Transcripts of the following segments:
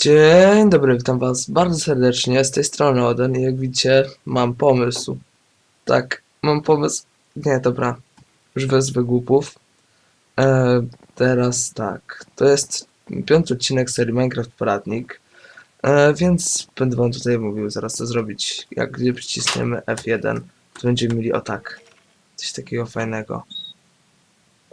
Dzień dobry, witam was bardzo serdecznie, z tej strony Oden i jak widzicie mam pomysł. Tak, mam pomysł. Nie, dobra, już bez wygłupów. E, teraz tak, to jest piąty odcinek serii Minecraft Poradnik, e, więc będę wam tutaj mówił zaraz co zrobić. Jak gdy przycisniemy F1, to będziemy mieli o tak, coś takiego fajnego.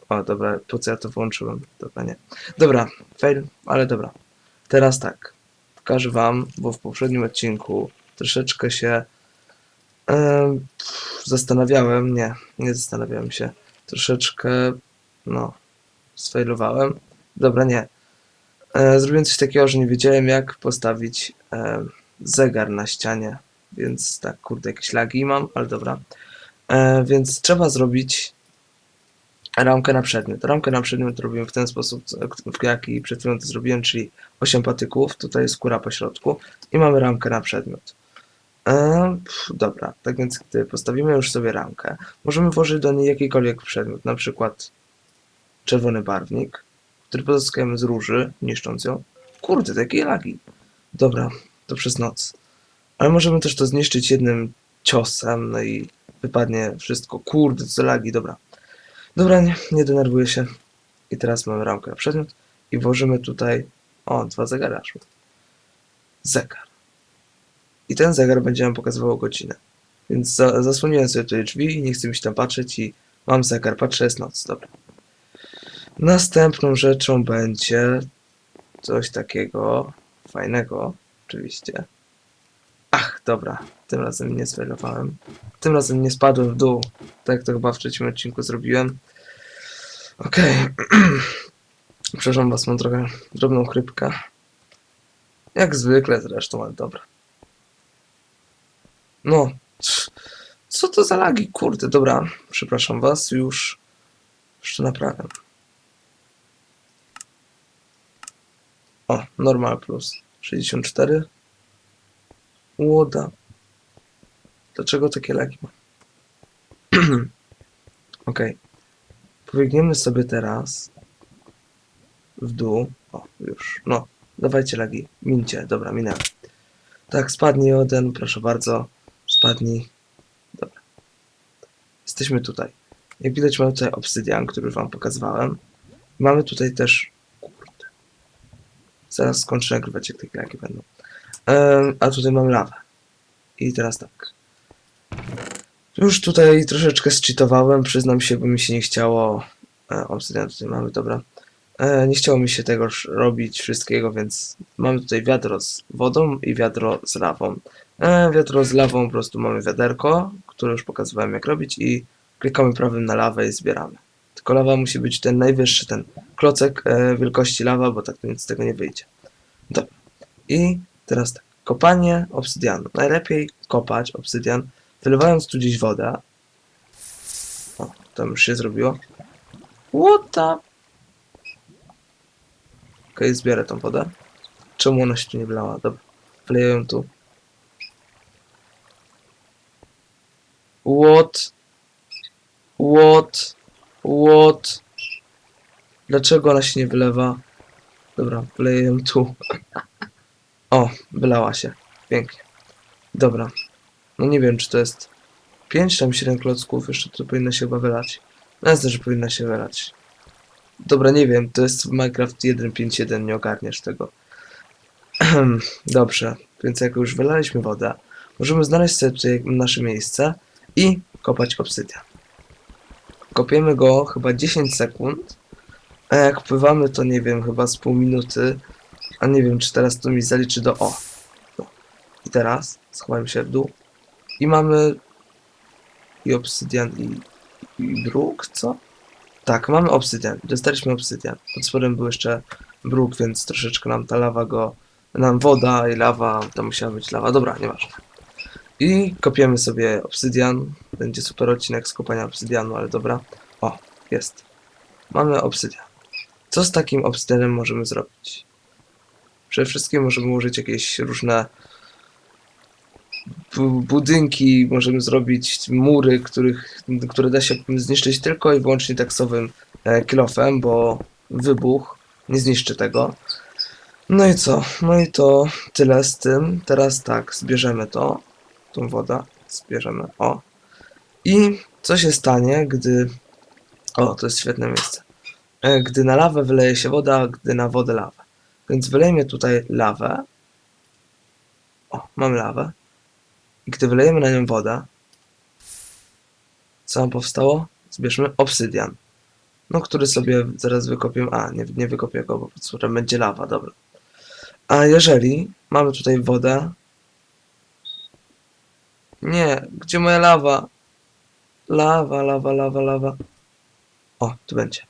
O, dobra, po co ja to włączyłem? Dobra, nie. Dobra, fail, ale dobra. Teraz tak, pokażę wam, bo w poprzednim odcinku troszeczkę się em, zastanawiałem, nie, nie zastanawiałem się, troszeczkę, no, sfailowałem. Dobra, nie. E, zrobiłem coś takiego, że nie wiedziałem jak postawić em, zegar na ścianie, więc tak, kurde, jakieś lagi mam, ale dobra. E, więc trzeba zrobić ramkę na przedmiot. Ramkę na przedmiot robiłem w ten sposób, w jaki przed chwilą to zrobiłem, czyli 8 patyków, tutaj jest skóra po środku i mamy ramkę na przedmiot. Pff, dobra, tak więc gdy postawimy już sobie ramkę, możemy włożyć do niej jakikolwiek przedmiot, na przykład czerwony barwnik, który pozyskujemy z róży, niszcząc ją. Kurde, takie lagi. Dobra, to przez noc. Ale możemy też to zniszczyć jednym ciosem, no i wypadnie wszystko. Kurde, co lagi, dobra. Dobra, nie, nie denerwuję się. I teraz mamy ramkę na przedmiot i włożymy tutaj, o, dwa zegary szły. Zegar. I ten zegar będzie nam pokazywał godzinę. Więc za, zasłoniłem sobie tutaj drzwi i nie chcę mi się tam patrzeć i mam zegar, patrzę, jest noc, dobra. Następną rzeczą będzie coś takiego fajnego, oczywiście. Ach, dobra, tym razem nie sfailowałem. Tym razem nie spadłem w dół, tak jak to chyba w trzecim odcinku zrobiłem. Okej. Przepraszam was, mam trochę drobną chrypkę. Jak zwykle zresztą, ale dobra. No. Co to za lagi? Kurde, dobra. Przepraszam was, już. To naprawiam. O, normal plus. 64. Łoda. Dlaczego takie lagi mam? Okej. Pobiegniemy sobie teraz w dół. O, już. No, dawajcie lagi. Mincie. Dobra, minęły. Tak, spadnij jeden, proszę bardzo. Spadnij. Dobra. Jesteśmy tutaj. Jak widać mamy tutaj obsydian, który wam pokazywałem. Mamy tutaj też... Kurde. Zaraz skończę nagrywać, jak takie lagi będą. A tutaj mam lawę. I teraz tak. Już tutaj troszeczkę zcheatowałem, przyznam się, bo mi się nie chciało. E, obsydian tutaj mamy, dobra. E, nie chciało mi się tego robić wszystkiego, więc mamy tutaj wiadro z wodą i wiadro z lawą. E, wiadro z lawą po prostu mamy wiaderko, które już pokazywałem jak robić i klikamy prawym na lawę i zbieramy. Tylko lawa musi być ten najwyższy, ten klocek e, wielkości lawa, bo tak to nic z tego nie wyjdzie. Dobra. I teraz tak, kopanie obsydianu. Najlepiej kopać obsydian wylewając tu gdzieś wodę. O, tam już się zrobiło. What the... Okej, zbiorę tą wodę. Czemu ona się tu nie wlała? Dobra, wleję ją tu. What? What? What? Dlaczego ona się nie wylewa? Dobra, wleję ją tu. O, wylała się. Pięknie. Dobra. No nie wiem, czy to jest 5 tam 7 klocków, jeszcze to powinno się chyba wylać. No jasne, że powinno się wylać. Dobra, nie wiem, to jest Minecraft 1.5.1, nie ogarniesz tego. Dobrze, więc jak już wylaliśmy wodę, możemy znaleźć sobie tutaj nasze miejsce i kopać obsydian. Kopiemy go chyba 10 sekund, a jak pływamy to nie wiem, chyba z pół minuty, a nie wiem, czy teraz to mi zaliczy do O. I teraz schowajmy się w dół. I mamy i obsydian i, i bruk, co? Tak, mamy obsydian. Dostaliśmy obsydian. Pod spodem był jeszcze bruk, więc troszeczkę nam ta lawa go... Nam woda i lawa, to musiała być lawa. Dobra, nieważne. I kopiemy sobie obsydian. Będzie super odcinek z kopania obsydianu, ale dobra. O, jest. Mamy obsydian. Co z takim obsydianem możemy zrobić? Przede wszystkim możemy użyć jakieś różne budynki, możemy zrobić mury, których, które da się zniszczyć tylko i wyłącznie taksowym e, kilofem, bo wybuch nie zniszczy tego. No i co? No i to tyle z tym. Teraz tak, zbierzemy to. Tą wodę zbierzemy. O. I co się stanie, gdy... O, to jest świetne miejsce. E, Gdy na lawę wyleje się woda, gdy na wodę lawę. Więc wylejemy tutaj lawę. O, mamy lawę. I gdy wylejemy na nią wodę, co nam powstało? Zbierzmy obsydian. No, który sobie zaraz wykopię. A, nie, nie wykopię go, bo po prostu będzie lawa, dobra. A jeżeli mamy tutaj wodę. Nie, gdzie moja lawa? Lawa, lawa, lawa, lawa. O, tu będzie.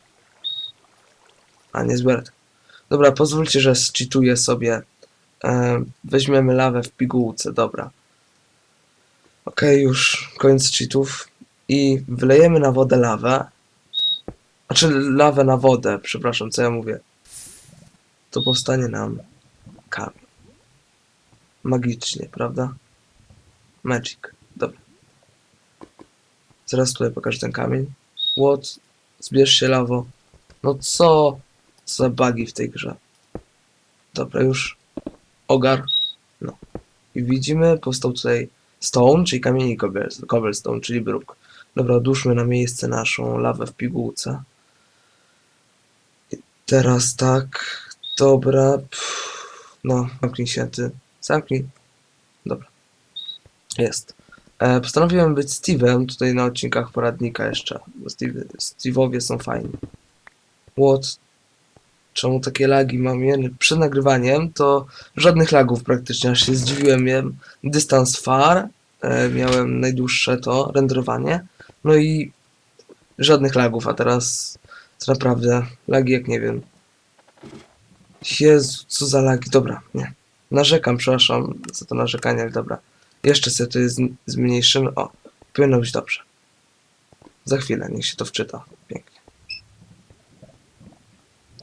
A, nie zbiorę tego. Dobra, pozwólcie, że zcheatuję sobie. E, weźmiemy lawę w pigułce, dobra. Okej, już koniec cheatów. I wylejemy na wodę lawę. Znaczy lawę na wodę, przepraszam, co ja mówię. To powstanie nam kamień. Magicznie, prawda? Magic. Dobra. Zaraz tutaj pokażę ten kamień. What? Zbierz się lawo. No co? Co za bugi w tej grze. Dobra, już. Ogar. No. I widzimy, powstał tutaj stone, czyli kamień i cobble- cobblestone, czyli bruk. Dobra, odłóżmy na miejsce naszą lawę w pigułce. I teraz tak. Dobra. Pff, no, zamknij się ty. Zamknij. Dobra. Jest. E, postanowiłem być Steve'em tutaj na odcinkach poradnika jeszcze. Bo Steve, Steve'owie są fajni. What? Czemu takie lagi mam? Nie- Przed nagrywaniem to żadnych lagów praktycznie, aż się zdziwiłem. Miałem dystans far, miałem najdłuższe to renderowanie, no i żadnych lagów, a teraz to naprawdę lagi jak nie wiem. Jezu, co za lagi, dobra, nie. Narzekam, przepraszam za to narzekanie, ale dobra. Jeszcze sobie to z- zmniejszymy. O, powinno być dobrze. Za chwilę, niech się to wczyta. Pięknie.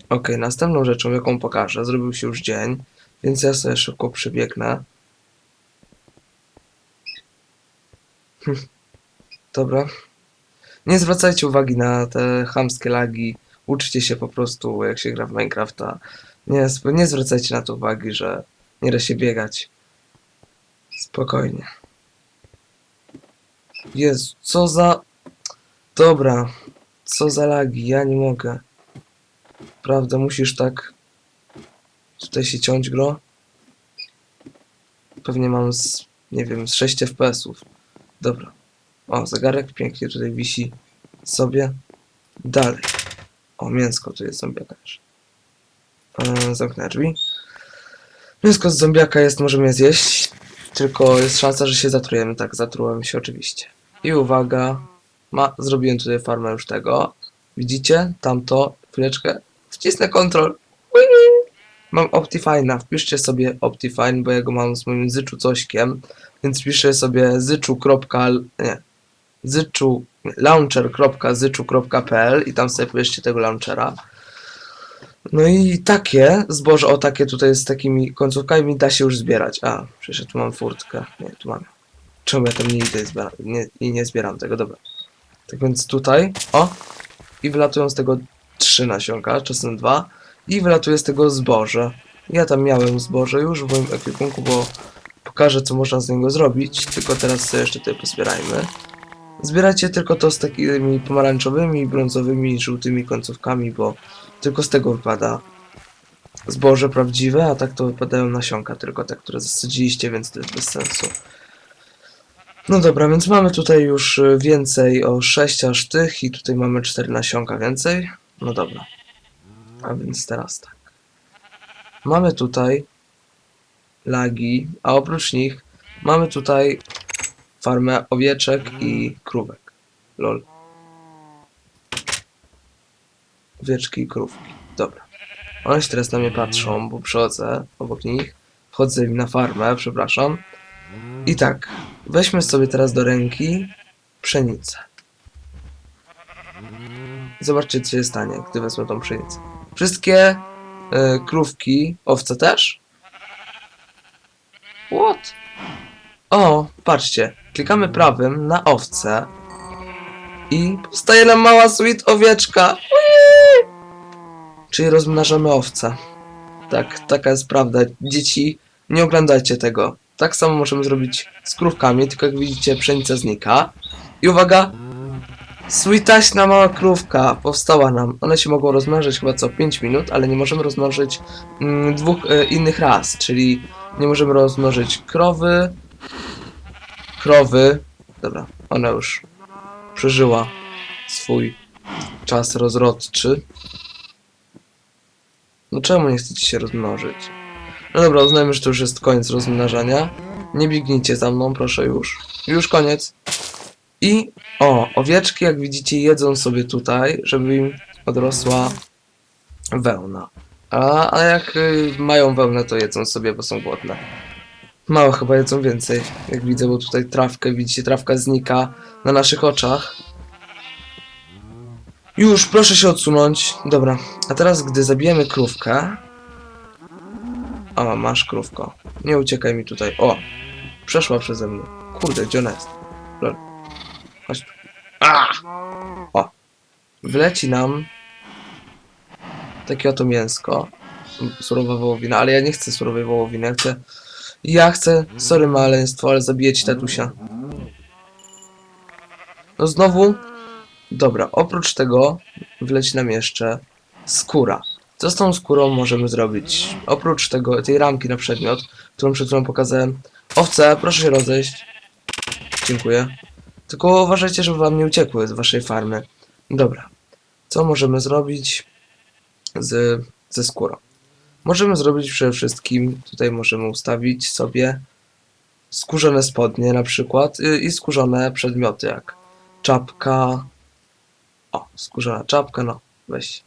Okej, następną rzeczą, jaką pokażę, zrobił się już dzień, więc ja sobie szybko przebiegnę. Dobra. Nie zwracajcie uwagi na te chamskie lagi. Uczcie się po prostu, jak się gra w Minecrafta. Nie, nie zwracajcie na to uwagi, że nie da się biegać. Spokojnie. Jezu, co za... Dobra. Co za lagi, ja nie mogę. Prawda, musisz tak... Tutaj się ciąć gro. Pewnie mam z, nie wiem, z 6 FPS-ów. Dobra. O, zegarek pięknie tutaj wisi sobie. Dalej. O, mięsko tu jest zombiaka też. Eee, zamknę drzwi. Mięsko z zombiaka jest, możemy je zjeść. Tylko jest szansa, że się zatrujemy. Tak, zatrułem się oczywiście. I uwaga. Ma, zrobiłem tutaj farmę już tego. Widzicie? Tamto. Chwileczkę. Wcisnę kontrol. Whee! Mam Optifine'a. Wpiszcie sobie Optifine, bo ja go mam z moim zyczu cośkiem. Więc piszę sobie zyczu. Nie. Zyczu. Launcher.zyczu.pl i tam sobie pobierzcie tego launchera. No i takie zboże, o takie tutaj z takimi końcówkami da się już zbierać. A, przecież ja tu mam furtkę. Nie, tu mam. Czemu ja tam nie idę nie, i nie zbieram tego? Dobra. Tak więc tutaj, o, i wylatują z tego trzy nasionka, czasem dwa, i wylatuje z tego zboże. Ja tam miałem zboże już w moim ekwipunku, bo pokażę, co można z niego zrobić, tylko teraz sobie jeszcze tutaj pozbierajmy. Zbierajcie tylko to z takimi pomarańczowymi, brązowymi, żółtymi końcówkami, bo tylko z tego wypada zboże prawdziwe, a tak to wypadają nasionka, tylko te, które zasadziliście, więc to jest bez sensu. No dobra, więc mamy tutaj już więcej o 6 aż tych i tutaj mamy 4 nasionka więcej. No dobra. A więc teraz tak. Mamy tutaj lagi, a oprócz nich mamy tutaj farmę owieczek i krówek. Lol. Owieczki i krówki. Dobra. One się teraz na mnie patrzą, bo przychodzę obok nich. Wchodzę im na farmę, przepraszam. I tak, weźmy sobie teraz do ręki pszenicę. Zobaczcie, co się stanie, gdy wezmę tą pszenicę. Wszystkie y, krówki, owce też? What? O, patrzcie, klikamy prawym na owce i powstaje nam mała sweet owieczka. Whee! Czyli rozmnażamy owce. Tak, taka jest prawda. Dzieci, nie oglądajcie tego. Tak samo możemy zrobić z krówkami, tylko jak widzicie pszenica znika. I uwaga! Sweetaśna mała krówka powstała nam. One się mogą rozmnożyć chyba co 5 minut, ale nie możemy rozmnożyć mm, dwóch e, innych ras, czyli nie możemy rozmnożyć krowy, krowy, dobra, ona już przeżyła swój czas rozrodczy. No czemu nie chcecie się rozmnożyć? No dobra, uznajmy, że to już jest koniec rozmnażania. Nie biegnijcie za mną, proszę już. Już koniec. I o, owieczki jak widzicie jedzą sobie tutaj, żeby im odrosła wełna. A, jak y, mają wełnę, to jedzą sobie, bo są głodne. Mało chyba jedzą więcej, jak widzę, bo tutaj trawkę, widzicie, trawka znika na naszych oczach. Już, proszę się odsunąć. Dobra, a teraz gdy zabijemy krówkę... O, masz krówko. Nie uciekaj mi tutaj. O, przeszła przeze mnie. Kurde, gdzie ona jest? A! O, wleci nam takie oto mięsko. Surowa wołowina, ale ja nie chcę surowej wołowiny, ja chcę... Ja chcę, sorry maleństwo, ale zabiję ci tatusia. No znowu... Dobra, oprócz tego wleci nam jeszcze skóra. Co z tą skórą możemy zrobić? Oprócz tego, tej ramki na przedmiot, którą przed chwilą pokazałem. Owce, proszę się rozejść. Dziękuję. Tylko uważajcie, żeby wam nie uciekły z waszej farmy. Dobra. Co możemy zrobić z, ze skórą? Możemy zrobić przede wszystkim, tutaj możemy ustawić sobie skórzane spodnie na przykład y, i skórzane przedmioty jak czapka. O, skórzana czapka, no weź.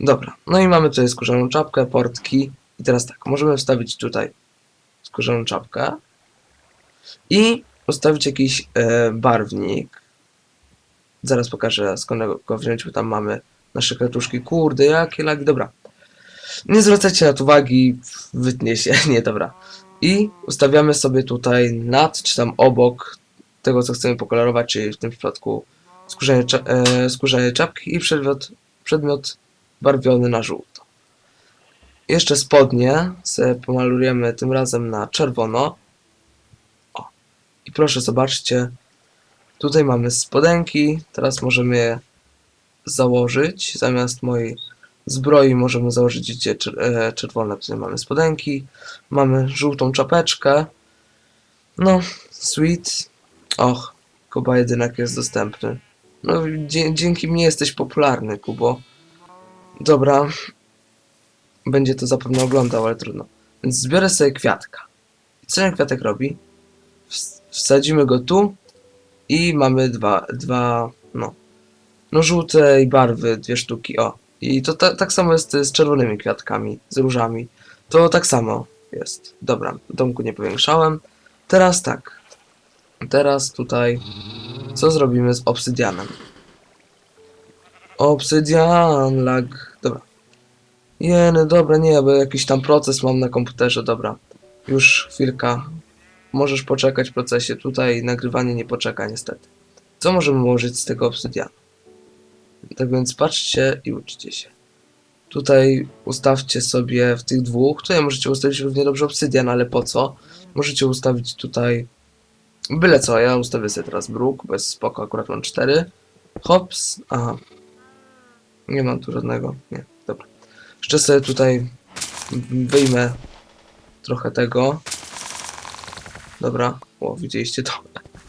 Dobra, no i mamy tutaj skórzaną czapkę, portki. I teraz tak, możemy wstawić tutaj skórzaną czapkę i ustawić jakiś e, barwnik. Zaraz pokażę skąd go wziąć, bo tam mamy nasze kwiatuszki. Kurde, jakie lagi, dobra. Nie zwracajcie na to uwagi, wytnie się, nie, dobra. I ustawiamy sobie tutaj nad, czy tam obok tego, co chcemy pokolorować, czyli w tym przypadku skórzanie, cza- e, skórzanie czapki i przedmiot, przedmiot barwiony na żółto. Jeszcze spodnie pomalujemy tym razem na czerwono. I proszę zobaczcie, tutaj mamy spodenki, teraz możemy je założyć. Zamiast mojej zbroi możemy założyć czer- e, czerwone, tutaj mamy spodenki, mamy żółtą czapeczkę. No, sweet. Och, Kuba jedynak jest dostępny. No, dzięki mnie jesteś popularny, Kubo. Dobra. Będzie to zapewne oglądał, ale trudno. Więc zbiorę sobie kwiatka. I co ten kwiatek robi? Ws- Wsadzimy go tu i mamy dwa, dwa, no, no żółtej barwy, dwie sztuki, o. I to ta, tak samo jest z czerwonymi kwiatkami, z różami. To tak samo jest. Dobra, domku nie powiększałem. Teraz tak. Teraz tutaj, co zrobimy z obsydianem? Obsydian, lag. Dobra. Jeny, dobra, nie, bo jakiś tam proces mam na komputerze, dobra. Już chwilka. Możesz poczekać w procesie. Tutaj nagrywanie nie poczeka niestety. Co możemy ułożyć z tego obsydianu? Tak więc patrzcie i uczcie się. Tutaj ustawcie sobie w tych dwóch. Tutaj możecie ustawić równie dobrze obsydian, ale po co? Możecie ustawić tutaj byle co. Ja ustawię sobie teraz bruk, bez spoko, akurat mam cztery. Hops. Aha. Nie mam tu żadnego. Nie, dobra. Jeszcze sobie tutaj wyjmę trochę tego. Dobra. O, widzieliście to.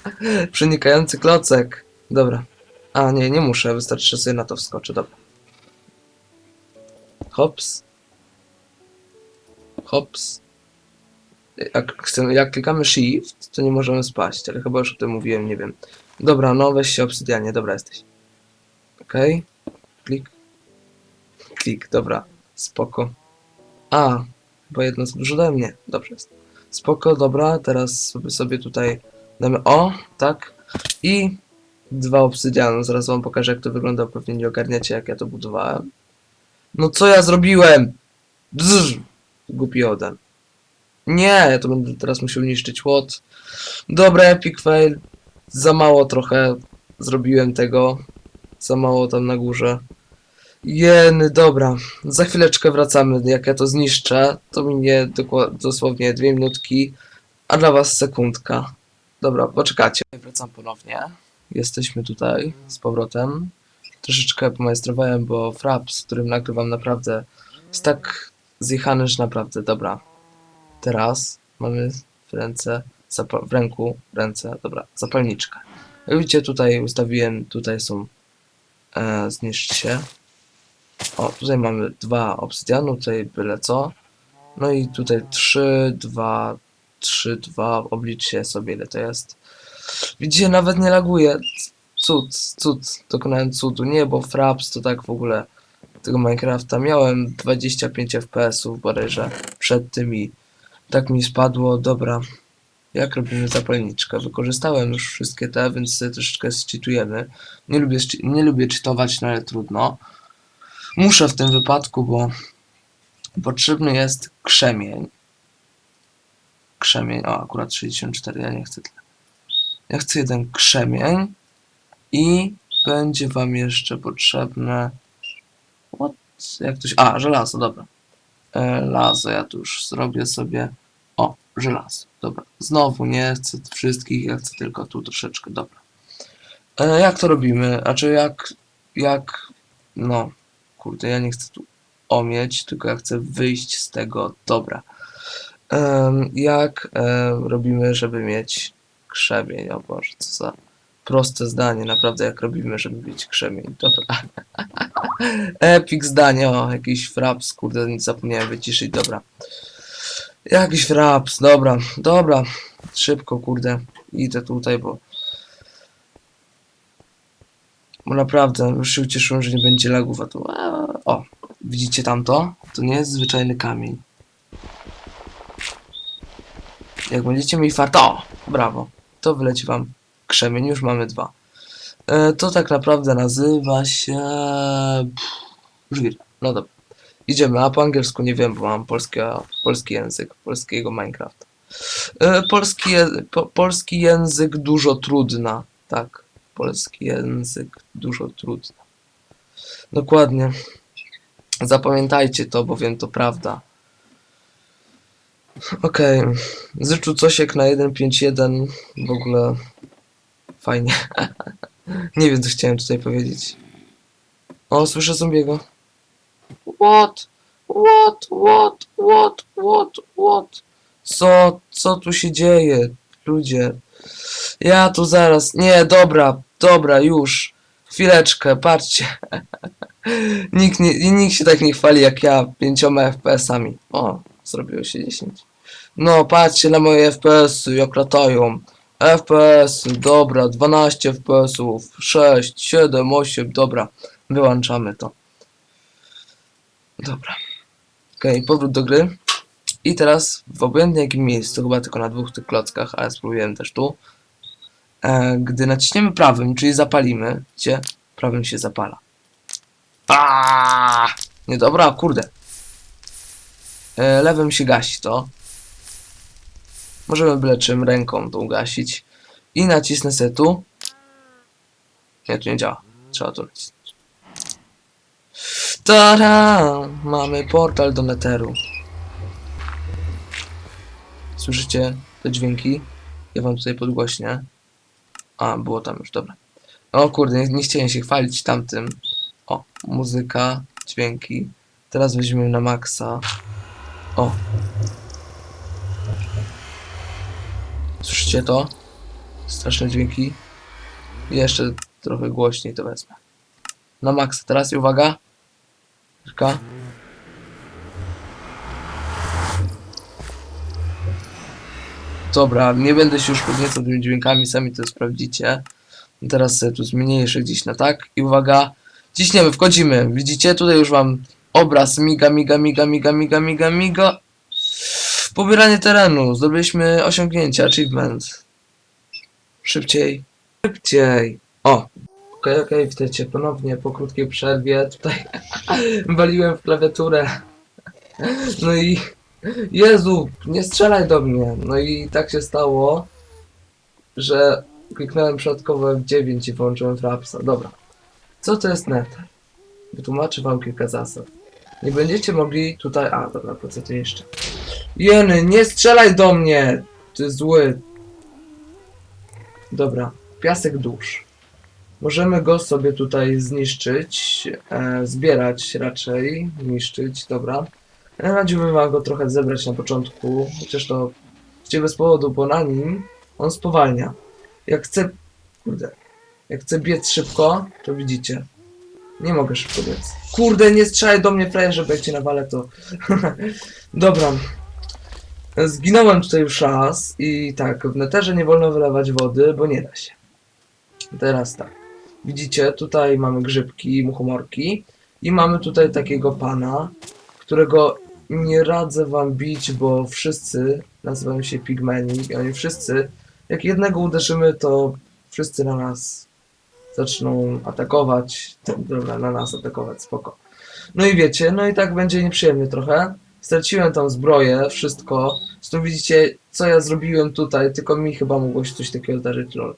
Przenikający klocek. Dobra. A, nie, nie muszę. Wystarczy, że sobie na to wskoczę. Dobra. Hops. Hops. Jak, chcemy, jak klikamy Shift, to nie możemy spaść, ale chyba już o tym mówiłem, nie wiem. Dobra, no weź się obsydianie, dobra jesteś. Okej. Klik. Klik, dobra. Spoko. A, bo jedno dużo ode mnie. Dobrze jest. Spoko, dobra, teraz sobie, tutaj damy o, tak. I dwa obsydiany. Zaraz wam pokażę, jak to wygląda. Pewnie nie ogarniacie, jak ja to budowałem. No co ja zrobiłem? Bzz, głupi Oden. Nie, ja to będę teraz musiał niszczyć łot. Dobra, epic fail. Za mało trochę zrobiłem tego. Za mało tam na górze. Jeny, dobra. Za chwileczkę wracamy. Jak ja to zniszczę, to minie dosłownie dwie minutki, a dla was sekundka. Dobra, poczekacie. Wracam ponownie. Jesteśmy tutaj z powrotem. Troszeczkę pomajstrowałem, bo Frap, z którym nagrywam naprawdę jest tak zjechany, że naprawdę, dobra. Teraz mamy w ręce, w ręku, ręce, dobra, zapalniczkę. Widzicie, tutaj ustawiłem, tutaj są e, się. O, tutaj mamy dwa obsydianu, tutaj byle co. No i tutaj trzy, dwa, trzy, dwa, obliczcie sobie ile to jest. Widzicie, nawet nie laguje. Cud, cud, dokonałem cudu. Nie, bo Fraps to tak w ogóle tego Minecrafta miałem 25 FPS-ów bodajże przed tym i tak mi spadło. Dobra, jak robimy zapalniczkę? Wykorzystałem już wszystkie te, więc sobie troszeczkę zcheatujemy. Nie lubię, nie lubię cheatować, no ale trudno. Muszę w tym wypadku, bo potrzebny jest krzemień. Krzemień, o akurat 64, ja nie chcę tyle. Ja chcę jeden krzemień i będzie wam jeszcze potrzebne... What? Jak to się... A, żelazo, dobra. Żelazo, ja tu już zrobię sobie... O, żelazo, dobra. Znowu nie chcę wszystkich, ja chcę tylko tu troszeczkę, dobra. E, jak to robimy? A czy jak... Jak... No, kurde, ja nie chcę tu omieć, tylko ja chcę wyjść z tego, dobra. Jak robimy, żeby mieć krzemień? O Boże, co za proste zdanie, naprawdę, jak robimy, żeby mieć krzemień, dobra. Epic zdanie, o, jakiś fraps, kurde, nic zapomniałem wyciszyć, dobra. Jakiś fraps, dobra, dobra, szybko, kurde, idę tutaj, bo bo naprawdę, już się ucieszyłem, że nie będzie lagów, a tu, o, widzicie tamto? To nie jest zwyczajny kamień. Jak będziecie mieli fart, o, brawo, to wyleci wam krzemień, już mamy dwa. E, to tak naprawdę nazywa się... Żwir, no dobra. Idziemy, a po angielsku nie wiem, bo mam polski, polski język, polskiego Minecrafta. E, polski, je, po, polski język dużo trudna, tak. Polski język dużo trudna. Dokładnie. Zapamiętajcie to, bowiem to prawda. Okej. Zyczu Cosiek na 1.5.1 w ogóle fajnie. Nie wiem, co chciałem tutaj powiedzieć. O, słyszę zombiego. What? What? What? What? What? What? Co? Co tu się dzieje? Ludzie. Ja tu zaraz. Nie, dobra, dobra, już. Chwileczkę, patrzcie. nikt, nie, nikt się tak nie chwali jak ja pięcioma FPS-ami. O, zrobiło się 10. No, patrzcie na moje FPS-y, jak latają. FPS-y, dobra, 12 FPS-ów, 6, 7, 8, dobra. Wyłączamy to. Dobra. Okej, powrót do gry. I teraz w obojętnie jakim miejscu, chyba tylko na dwóch tych klockach, ale spróbujemy też tu. E, gdy naciśniemy prawym, czyli zapalimy, gdzie prawym się zapala. Aaaa! Nie dobra, kurde. E, lewym się gasi to. Możemy byle czym ręką to ugasić. I nacisnę se tu. Nie, tu nie działa. Trzeba tu nacisnąć. Tada! Mamy portal do Netheru. Słyszycie te dźwięki? Ja wam tutaj podgłośnię. A, było tam już, dobra. O kurde, nie, nie chciałem się chwalić tamtym. O, muzyka, dźwięki. Teraz weźmiemy na maksa. O. Słyszycie to? Straszne dźwięki. Jeszcze trochę głośniej to wezmę. Na maksa. Teraz i uwaga. Czeka. Dobra, nie będę się już podniecał tymi dźwiękami, sami to sprawdzicie. Teraz sobie tu zmniejszę gdzieś na tak i uwaga, ciśniemy, wchodzimy. Widzicie, tutaj już mam obraz miga, miga, miga, miga, miga, miga, miga. Pobieranie terenu, zdobyliśmy osiągnięcie, achievement. Szybciej, szybciej. O, okej, okej, witajcie ponownie po krótkiej przerwie. Tutaj waliłem w klawiaturę. No i Jezu, nie strzelaj do mnie. No i tak się stało, że kliknąłem przypadkowo F9 i włączyłem Frapsa. Dobra. Co to jest Nether? wytłumaczę wam kilka zasad. Nie będziecie mogli tutaj... A, dobra, po co ty jeszcze? Jeny, nie strzelaj do mnie! Ty zły. Dobra, piasek dusz. Możemy go sobie tutaj zniszczyć, e, zbierać raczej, niszczyć, dobra. Radziłbym wam go trochę zebrać na początku, chociaż to właściwie bez powodu, bo na nim on spowalnia. Jak chcę, kurde, jak chcę biec szybko, to widzicie. Nie mogę szybko biec. Kurde, nie strzelaj do mnie, frajerze, bo jak cię nawalę, to... Dobra. Zginąłem tutaj już raz i tak, w neterze nie wolno wylewać wody, bo nie da się. Teraz tak. Widzicie, tutaj mamy grzybki, muchomorki i mamy tutaj takiego pana, którego nie radzę wam bić, bo wszyscy nazywają się pigmeni i oni wszyscy, jak jednego uderzymy, to wszyscy na nas zaczną atakować. Dobra, na nas atakować, spoko. No i wiecie, no i tak będzie nieprzyjemnie trochę. Straciłem tam zbroję, wszystko. Zresztą widzicie, co ja zrobiłem tutaj, tylko mi chyba mogło się coś takiego zdarzyć, lol.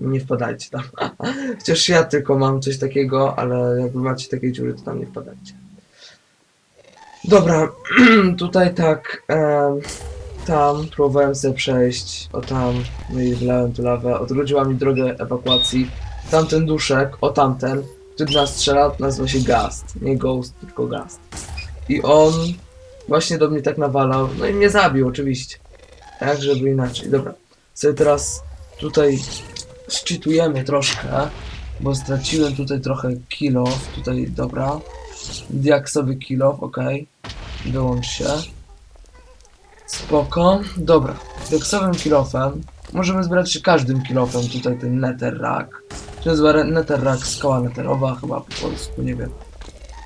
Nie wpadajcie tam. Chociaż ja tylko mam coś takiego, ale jak wy macie takie dziury, to tam nie wpadajcie. Dobra, tutaj tak, em, tam próbowałem sobie przejść, o tam, no i wylałem tu lawę, odrodziła mi drogę ewakuacji. Tamten duszek, o tamten, który nas strzela, nazywa się Gast, nie Ghost, tylko Gast. I on właśnie do mnie tak nawalał, no i mnie zabił oczywiście. Tak, żeby inaczej. Dobra, sobie teraz tutaj szczytujemy troszkę, bo straciłem tutaj trochę kilo, tutaj, dobra. Diaksowy kilo, ok. Dołącz się. Spoko. Dobra. Diaksowym kilofem możemy zbierać się każdym kilofem. Tutaj ten netherrack. To nazywa netherrack, skała netherowa, chyba po polsku, nie wiem.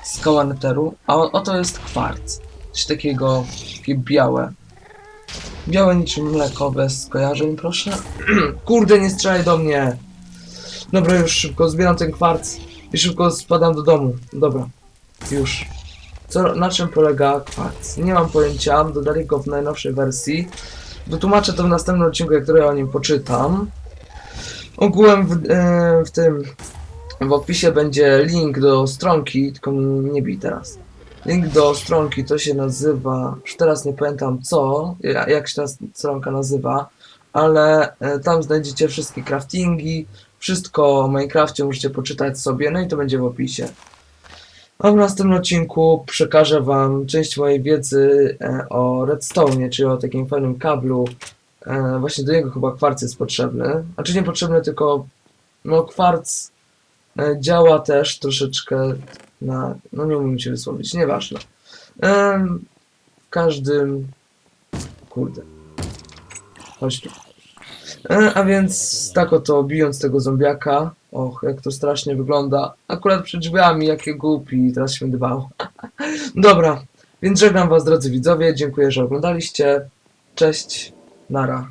Skała netheru. A oto jest kwarc. Coś takiego, takie białe. Białe niczym mleko, bez skojarzeń, proszę. Kurde, nie strzelaj do mnie! Dobra, już szybko zbieram ten kwarc i szybko spadam do domu. Dobra, już. Co, na czym polega kwarc? Nie mam pojęcia, dodali go w najnowszej wersji. Wytłumaczę to w następnym odcinku, jak trochę o nim poczytam. Ogółem w, e, w tym w opisie będzie link do stronki, tylko nie bij teraz. Link do stronki to się nazywa, już teraz nie pamiętam co, ja- jak się ta stronka nazywa, ale e, tam znajdziecie wszystkie craftingi, wszystko o Minecrafcie możecie poczytać sobie, no i to będzie w opisie. A w następnym odcinku przekażę wam część mojej wiedzy e, o redstone, czyli o takim fajnym kablu. E, właśnie do niego chyba kwarc jest potrzebny. Znaczy nie potrzebny, tylko no kwarc e, działa też troszeczkę na... no nie umiem się wysłowić, nieważne. W każdym... kurde. Chodź tu. A więc tak oto bijąc tego zombiaka, och jak to strasznie wygląda, akurat przed drzwiami, jakie głupi, teraz się będę bał. Dobra, więc żegnam was drodzy widzowie, dziękuję, że oglądaliście, cześć, nara.